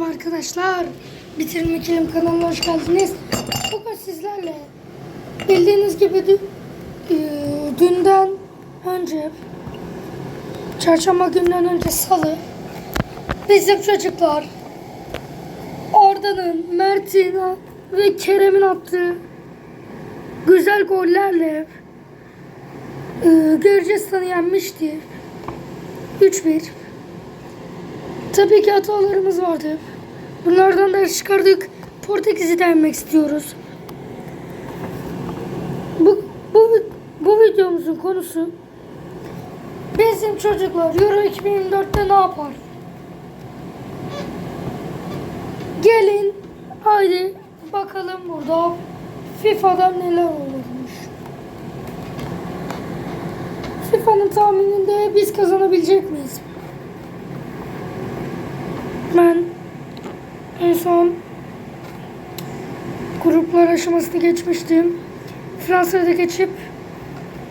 Merhaba arkadaşlar. Bitirme Kelim kanalına hoş geldiniz. Bugün sizlerle bildiğiniz gibi dü- e, dünden önce çarşamba günden önce salı bizim çocuklar Arda'nın, Mert'in ve Kerem'in attığı güzel gollerle e, Gürcistan'ı yenmişti. 3-1. Tabii ki hatalarımız vardı. Bunlardan ders çıkardık. Portekiz'i denmek istiyoruz. Bu, bu, bu videomuzun konusu bizim çocuklar Euro 2024'te ne yapar? Gelin haydi bakalım burada FIFA'da neler olurmuş. FIFA'nın tahmininde biz kazanabilecek miyiz? Ben en son gruplar aşamasını geçmiştim. Fransa'da geçip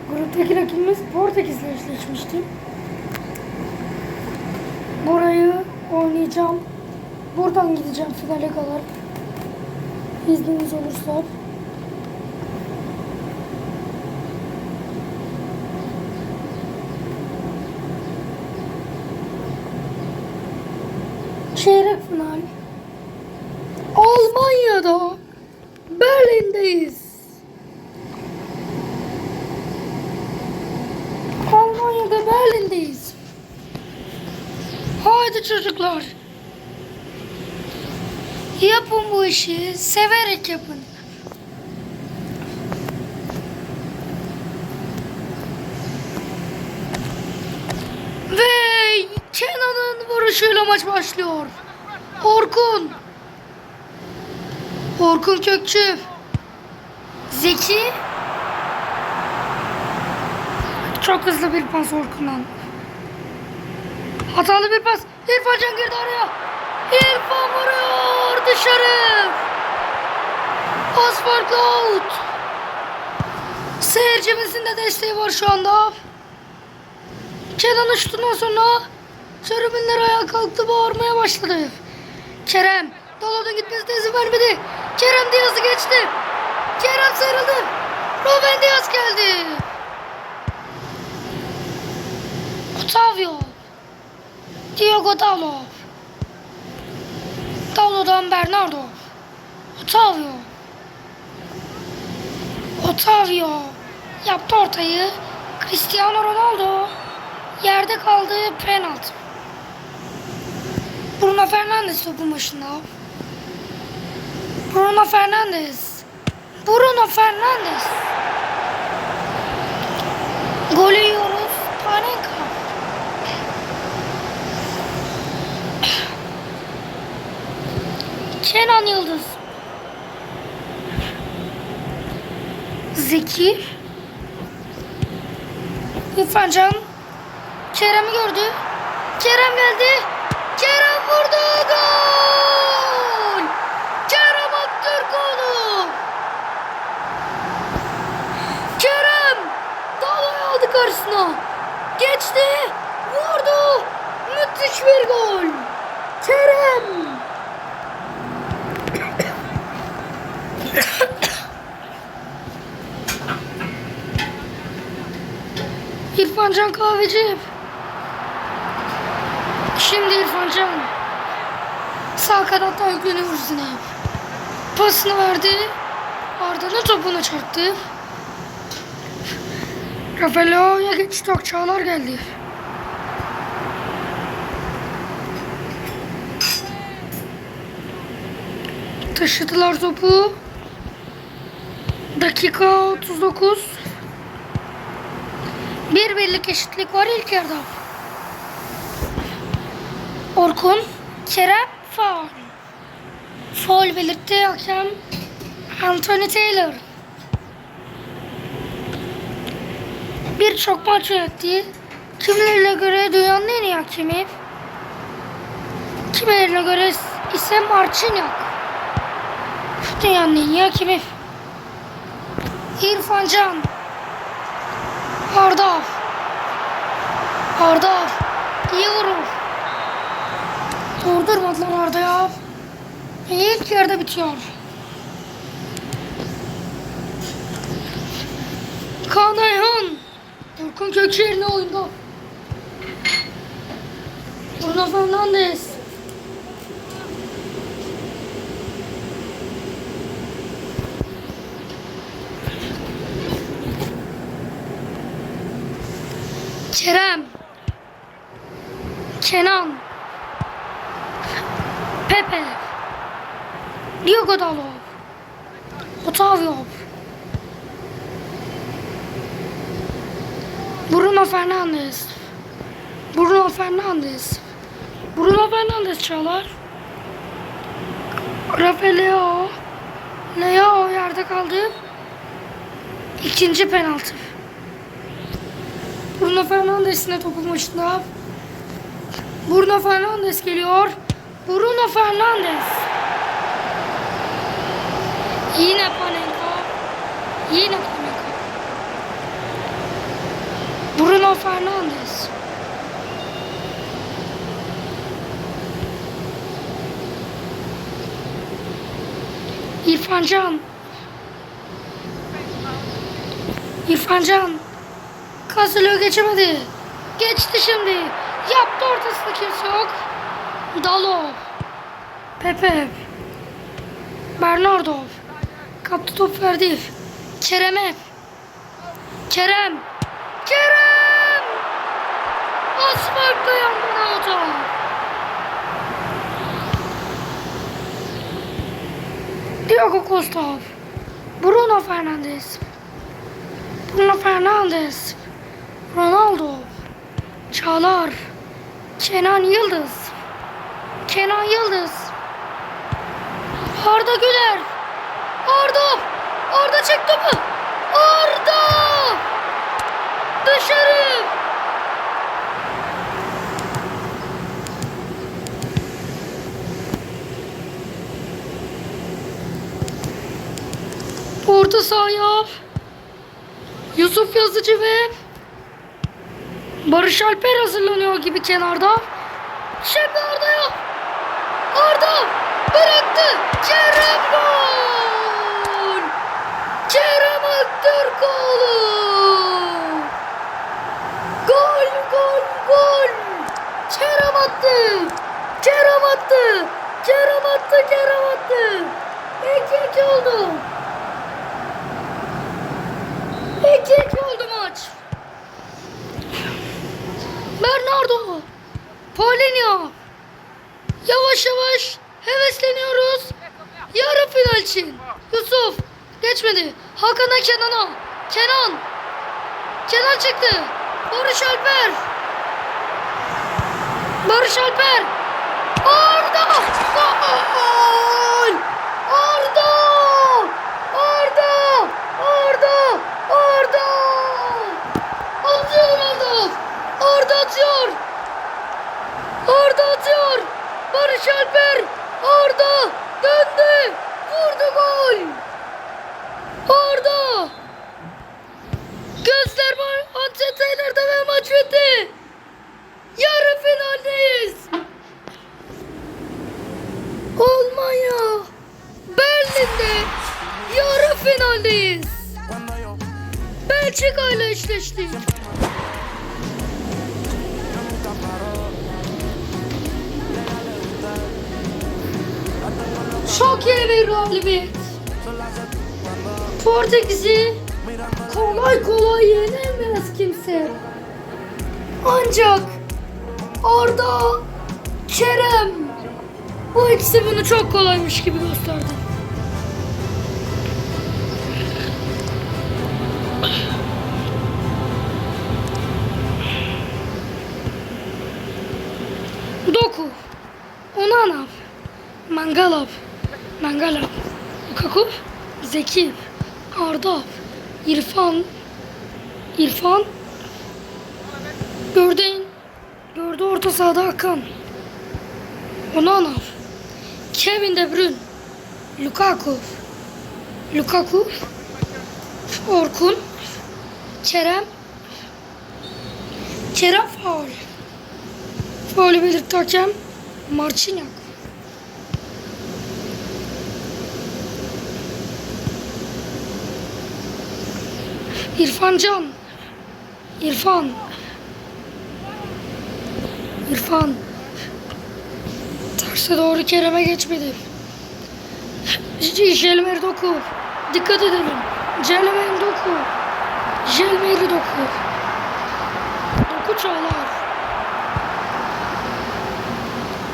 gruptaki rakibimiz Portekiz'le eşleşmiştim. Burayı oynayacağım. Buradan gideceğim finale kadar. İzniniz olursa. Çeyrek final. Almanya'da Berlin'deyiz. Almanya'da Berlin'deyiz. Haydi çocuklar. Yapın bu işi. Severek yapın. Ve Kenan'ın vuruşuyla maç başlıyor. Orkun. Orkun Kökçü. Zeki. Çok hızlı bir pas Orkun'dan. Hatalı bir pas. İrfan Can girdi araya. İrfan vuruyor dışarı. Pas farklı out. Seyircimizin de desteği var şu anda. Kenan uçtundan sonra tribünler ayağa kalktı bağırmaya başladı. Kerem Dalot'un gitmesine izin vermedi. Kerem Diaz'ı geçti. Kerem sarıldı. Ruben Diaz geldi. Otavio. Diogo Dalot. Dalot'dan Bernardo. Otavio. Otavio. Yaptı ortayı. Cristiano Ronaldo. Yerde kaldı penaltı. Bruno Fernandes topun başında. Bruno Fernandes. Bruno Fernandes. Golü yiyoruz. Panenka. Kenan Yıldız. Zeki. İrfan Can. Kerem'i gördü. Kerem geldi. Kerem vurdu. Gol! Kerem Aktürkoğlu. Kerem Dalo'yu aldı karşısına. Geçti. Vurdu. Müthiş bir gol. Kerem. İrfan Can Kahveci. Şimdi İrfan Can. Sağ kanattan yükleniyor üstüne. Pasını verdi. Arda'nın topuna çarptı. Rafaelo'ya geçti. Çağlar geldi. Taşıdılar topu. Dakika 39. Bir birlik eşitlik var ilk yarıda. Orkun, Kerem, faul. Faul belirtti hakem Anthony Taylor. Birçok maç yönetti. Kimilerine göre dünyanın en iyi hakemi. Kimilerine göre ise Marciniak. Dünyanın en iyi hakemi. İrfan Can. Arda. Arda. İyi vurur. Durdurmadılar orada ya. İlk yarıda bitiyor. Kaan Ayhan. Durkun Kökşehir'in oyunda. Bruno Fernandes. Kerem. Kenan. Pepe. Diogo Dalot. Otavio. Bruno Fernandes. Bruno Fernandes. Bruno Fernandes çalar. Rafael Leo. Leo yerde kaldı. İkinci penaltı. Bruno Fernandes'in de topu başında. Bruno Fernandes geliyor. Bruno Fernandes. Yine Panenka. Yine Panenka. Bruno Fernandes. İrfan Can. İrfan Can. Kazılıyor geçemedi. Geçti şimdi. Yaptı ortasında kimse yok. Dalo. Pepe. Bernardo. Kaptı top verdi. Kerem'e. Kerem. Kerem. Asfaltta yandan auto. Diogo Costa. Bruno Fernandes. Bruno Fernandes. Ronaldo. Çağlar. Kenan Yıldız. Kenan Yıldız. Arda Güler. Arda. Arda çek topu. Arda. Dışarı. Orta sahaya Yusuf Yazıcı ve Barış Alper hazırlanıyor gibi kenarda. Şimdi Arda'ya. Arda bıraktı. Kerem gol. Kerem Aktürkoğlu. Gol gol gol. Kerem attı. Kerem attı. Kerem attı. Kerem attı. 2-2 oldu. 2-2 oldu maç. Bernardo. Paulinho. Yavaş yavaş hevesleniyoruz. Yarı final için. Yusuf. Geçmedi. Hakan'a Kenan'a. Kenan. Kenan çıktı. Barış Alper. Barış Alper. Arda. Gol. Arda. Arda. Arda. Arda. Atıyor Arda. Arda atıyor. Arda atıyor. Barış Alper. Arda döndü. Vurdu gol. Arda. Gözler Taylor'da ve maç bitti. Yarı finaldeyiz. Almanya. Berlin'de yarı finaldeyiz. Belçika ile eşleştik. Çok iyi bir galibiyet. Portekiz'i kolay kolay yenemez kimse. Ancak Arda, Kerem bu ikisi bunu çok kolaymış gibi gösterdi. Onana, Mangalov, Mangalov, Lukaku, Zeki, Arda, İrfan, İrfan, Gördün, gördü orta sahada Hakan, Onana, Kevin De Bruyne, Lukaku, Lukaku, Orkun, Kerem, Kerem faul. Faulü belirtti hakem. Marçinyak. İrfan Can. İrfan. İrfan. Terse doğru Kerem'e geçmedi. Jelmer doku. Dikkat edelim. Jelmer doku. Jelmer'i doku. Doku Çağlar.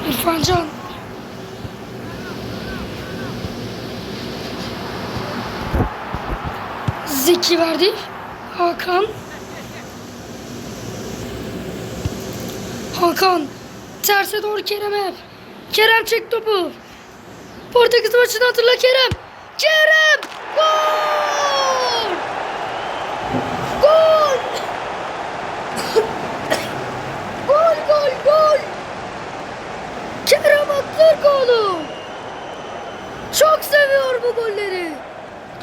İrfan Can. Zeki verdi. Hakan. Hakan. Terse doğru Kerem'e. Kerem çek topu. Portekiz maçını hatırla Kerem. Kerem! Gol! gol gol gol! Kerem Aktürkoğlu. Çok seviyor bu golleri.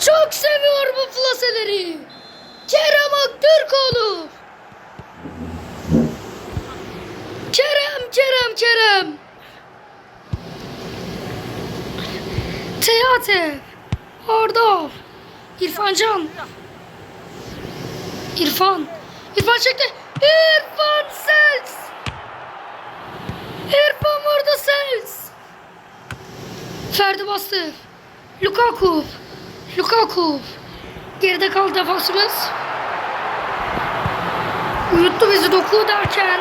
Çok seviyor bu flaseleri. Kerem Aktürkoğlu. Kerem, Kerem, Kerem. Teate. Arda. İrfan Can. İrfan. İrfan çekti. İrfan Sels. İrfan vurdu Sels. Ferdi bastı. Lukaku. Lukaku. Geride kaldı defansımız. Uyuttu bizi doku derken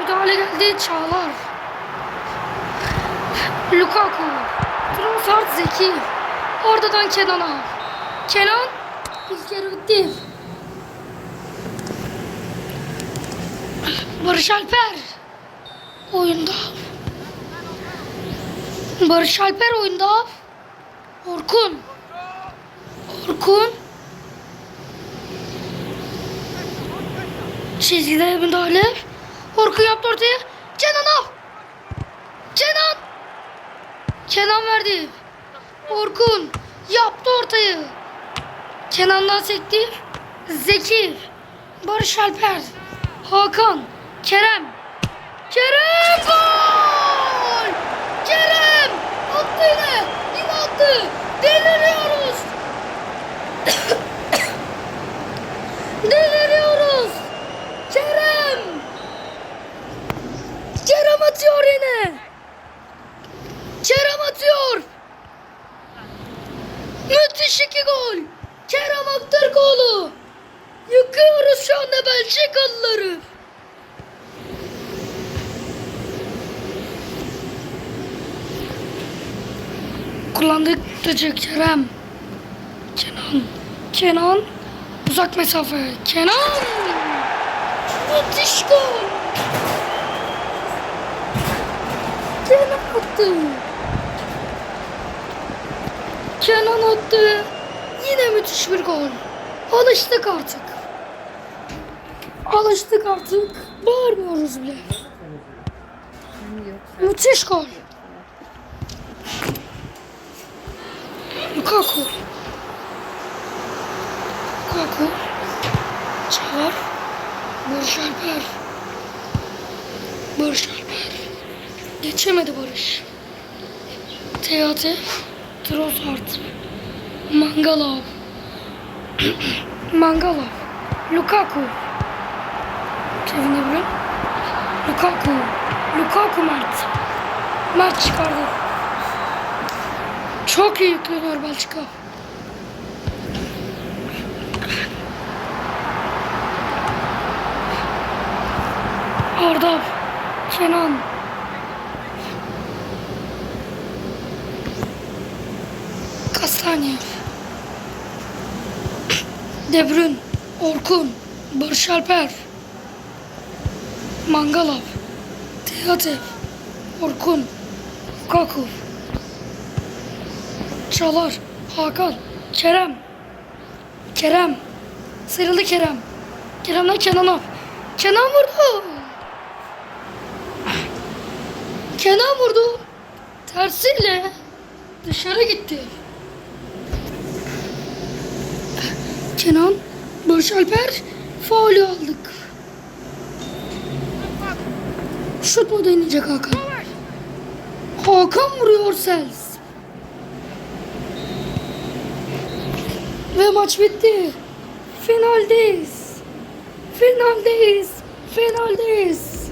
müdahale geldi Çağlar. Lukaku. Trossard Zeki. Oradan Kenan'a. Kenan yarı bitti. Barış Alper oyunda. Barış Alper oyunda. Orkun. Orkun. Çizgide müdahale. Orkun yaptı ortaya. Kenan al. Kenan. Kenan verdi. Orkun yaptı ortayı. Kenan'dan sekti. Zeki. Barış Alper. Hakan. Kerem. Kerem gol! Kerem! Attı yine. Yine attı. Deliriyoruz. Deliriyoruz. Kerem! Kerem atıyor yine. Kerem atıyor. Müthiş iki gol. Kerem Aktürkoğlu. Yıkıyoruz şu anda Belçikalıları. Kullandık dıcı Kerem. Kenan. Kenan. Uzak mesafe. Kenan. Müthiş gol. Kenan attı. Kenan attı. Yine müthiş bir gol. Alıştık artık. Alıştık artık. Bağırmıyoruz bile. Müthiş gol. Lukaku. Lukaku. Çağlar. Barış Alper. Barış Alper. Geçemedi Barış. Teate. Trossard. Mangalov. Mangalov. Lukaku. Kevin De. Lukaku. Lukaku Mert. Mert çıkardı. Çok iyi yükleniyor Belçika. Arda. Kenan. Kastanya. De Bruyne. Orkun. Barış Alper. Mangalov. Teatev. Orkun. Lukaku. Çalar. Hakan. Kerem. Kerem. Sıyrıldı Kerem. Kerem'den Kenan'a. Kenan vurdu. Kenan vurdu. Tersiyle dışarı gitti. Kenan, Barış Alper faulü aldık. Şut mu deneyecek Hakan? Hakan vuruyor Sels. Ve maç bitti. Finaldeyiz. Finaldeyiz. Finaldeyiz.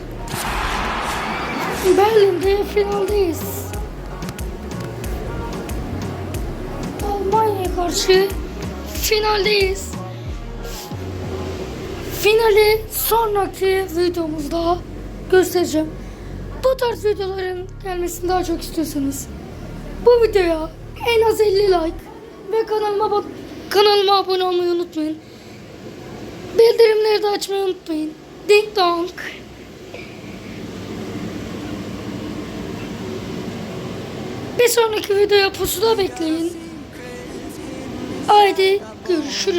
Berlin'de finaldeyiz. Almanya'ya karşı finaldeyiz. Finali sonraki videomuzda göstereceğim. Bu tarz videoların gelmesini daha çok istiyorsanız bu videoya en az 50 like ve kanalıma bak kanalıma abone olmayı unutmayın. Bildirimleri de açmayı unutmayın. Ding dong. Bir sonraki videoya pusuda bekleyin. Haydi görüşürüz.